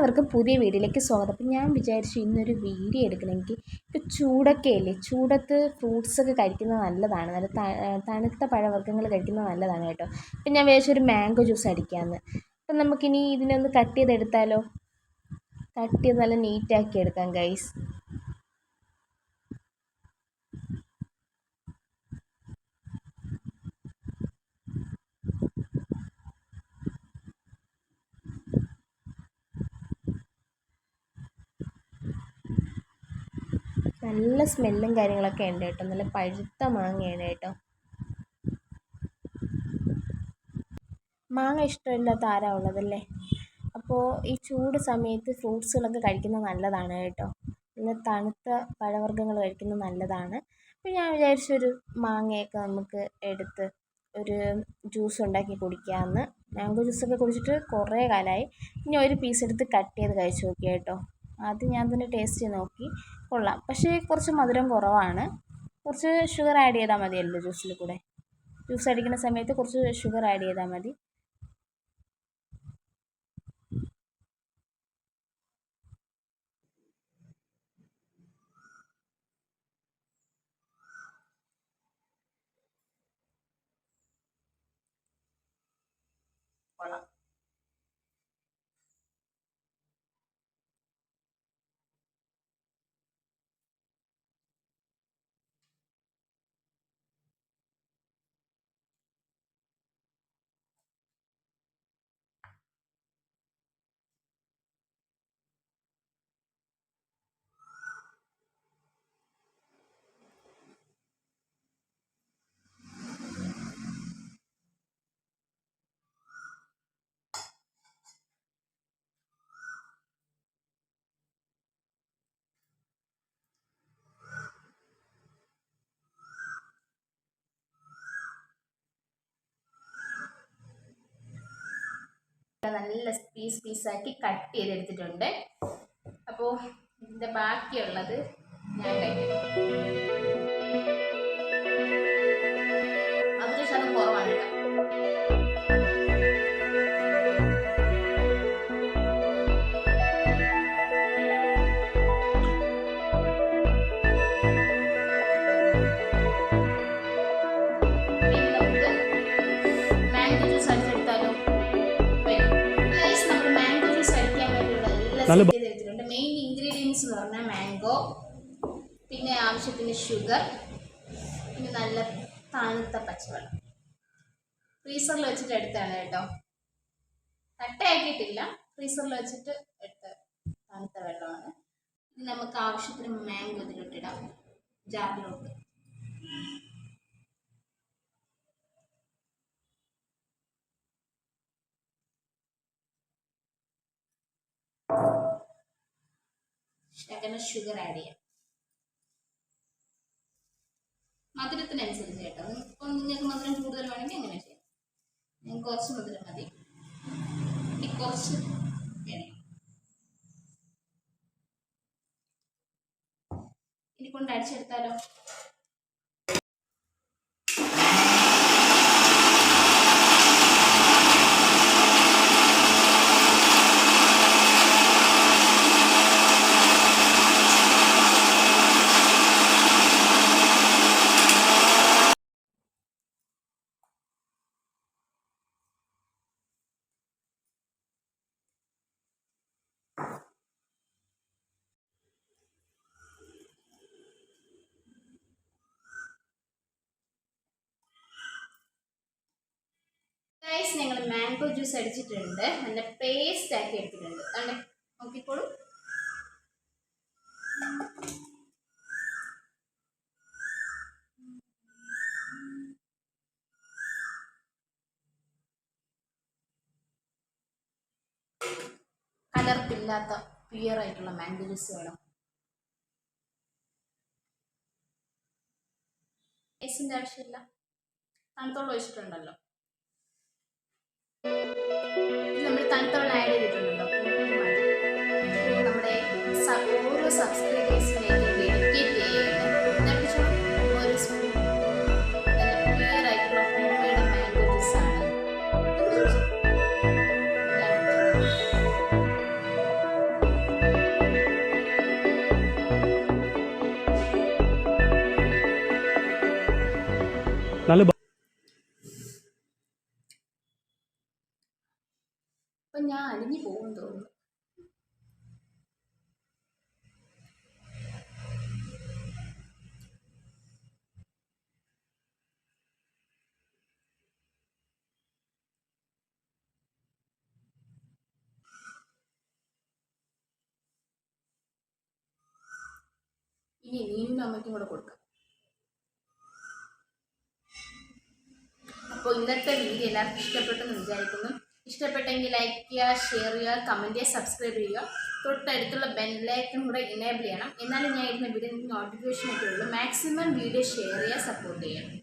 എല്ലാവർക്കും പുതിയ വീഡിയോയിലേക്ക് സ്വാഗതം. അപ്പം ഞാൻ വിചാരിച്ചു ഇന്നൊരു വീഡിയോ എടുക്കണമെങ്കിൽ ഇപ്പോൾ ചൂടൊക്കെ അല്ലേ? ചൂടത്ത് ഫ്രൂട്ട്സൊക്കെ കഴിക്കുന്നത് നല്ലതാണ്. നല്ല തണുത്ത പഴവർഗങ്ങൾ കഴിക്കുന്നത് നല്ലതാണ് കേട്ടോ. അപ്പം ഞാൻ വിചാരിച്ചൊരു മാംഗോ ജ്യൂസ് അടിക്കാമെന്ന് അപ്പം നമുക്കിനി ഇതിനൊന്ന് കട്ട് ചെയ്തെടുത്താലോ? കട്ട് ചെയ്ത് നല്ല നീറ്റാക്കി എടുക്കാം ഗൈസ് നല്ല സ്മെല്ലും കാര്യങ്ങളൊക്കെ ഉണ്ട് കേട്ടോ. നല്ല പഴുത്ത മാങ്ങയാണ് കേട്ടോ. മാങ്ങ ഇഷ്ടമില്ലാത്ത ആരാ ഉള്ളതല്ലേ? അപ്പോൾ ഈ ചൂട് സമയത്ത് ഫ്രൂട്ട്സുകളൊക്കെ കഴിക്കുന്നത് നല്ലതാണ് കേട്ടോ. നല്ല തണുത്ത പഴവർഗങ്ങൾ കഴിക്കുന്നത് നല്ലതാണ്. അപ്പോൾ ഞാൻ വിചാരിച്ചൊരു മാങ്ങയൊക്കെ നമുക്ക് എടുത്ത് ഒരു ജ്യൂസ് ഉണ്ടാക്കി കുടിക്കാമെന്ന് മാംഗോ ജ്യൂസൊക്കെ കുടിച്ചിട്ട് കുറേ കാലമായി ഇനി ഒരു പീസ് എടുത്ത് കട്ട് ചെയ്ത് കഴിച്ച് നോക്കി കേട്ടോ. അത് ഞാൻ തന്നെ ടേസ്റ്റ് ചെയ്ത് നോക്കി. കൊള്ളാം. പക്ഷേ കുറച്ച് മധുരം കുറവാണ്. കുറച്ച് ഷുഗർ ആഡ് ചെയ്താൽ മതിയല്ലോ ജ്യൂസിൽ കൂടെ. ജ്യൂസ് അടിക്കുന്ന സമയത്ത് കുറച്ച് ഷുഗർ ആഡ് ചെയ്താൽ മതി. കൊള്ളാം. നല്ല പീസ് പീസാക്കി കട്ട് ചെയ്തെടുത്തിട്ടുണ്ട്. അപ്പോൾ ഇതിന്റെ ബാക്കിയുള്ളത് ഞാൻ കഴിക്കും ആവശ്യത്തിന് ഷുഗർ പിന്നെ നല്ല തണുത്ത പച്ചവെള്ളം. ഫ്രീസറിൽ വെച്ചിട്ട് എടുത്താണ് കേട്ടോ. കട്ടയാക്കിയിട്ടില്ല ഫ്രീസറിൽ വെച്ചിട്ട് എടുത്ത തണുത്ത വെള്ളമാണ്. ഇനി നമുക്ക് ആവശ്യത്തിന് മാംഗോ ഇതിലോട്ടിടാം. ജാറിലോട്ട്. ഷുഗർ ആഡ് ചെയ്യാം. മധുരത്തിനനുസരിച്ച് കേട്ടോ. ഇപ്പം നിങ്ങൾക്ക് മധുരം കൂടുതൽ വേണമെങ്കിൽ അങ്ങനെ ചെയ്യാം. ഞാൻ കുറച്ച് മധുരം മതി. കുറച്ച് വേണം. ഇനി കൊണ്ട് അടിച്ചെടുത്താലോ ഗൈസ് ഞങ്ങൾ മാംഗോ ജ്യൂസ് അടിച്ചിട്ടുണ്ട്. നല്ല പേസ്റ്റ് ആക്കി എടുത്തിട്ടുണ്ട്. അതെ നോക്കിക്കോളൂ. കലർപ്പില്ലാത്ത പ്യുവർ ആയിട്ടുള്ള മാംഗോ ജ്യൂസ് വേണം. ഐസിന്റെ ആവശ്യമില്ല. തണുത്തോളം ഒഴിച്ചിട്ടുണ്ടല്ലോ. നമ്മൾ തണുത്ത വെള്ളം ആഡ് ചെയ്തിട്ടുണ്ടല്ലോ. നമ്മുടെ ഓരോ സബ്സ്ക്രൈബേഴ്സിനെയും അപ്പൊ ഞാൻ അലിഞ്ഞു പോകും തോന്നുന്നു. ഇനി നീനും അമ്മയ്ക്കും കൂടെ കൊടുക്കാം. അപ്പോൾ ഇന്നത്തെ വീഡിയോ എല്ലാവർക്കും ഇഷ്ടപ്പെട്ടെന്ന് വിചാരിക്കുന്നു. ഇഷ്ടപ്പെട്ടെങ്കിൽ ലൈക്ക് ചെയ്യുക ഷെയർ ചെയ്യുക കമന്റ് ചെയ്യുക സബ്സ്ക്രൈബ് ചെയ്യുക. തൊട്ടടുത്തുള്ള ബെല്ലൈക്കൺ കൂടെ ഇനേബിൾ ചെയ്യണം. എന്നാലും ഞാൻ ഇടുന്ന വീഡിയോ നോട്ടിഫിക്കേഷൻ ഒക്കെ ഉള്ളൂ. മാക്സിമം വീഡിയോ ഷെയർ ചെയ്യുക സപ്പോർട്ട് ചെയ്യുക.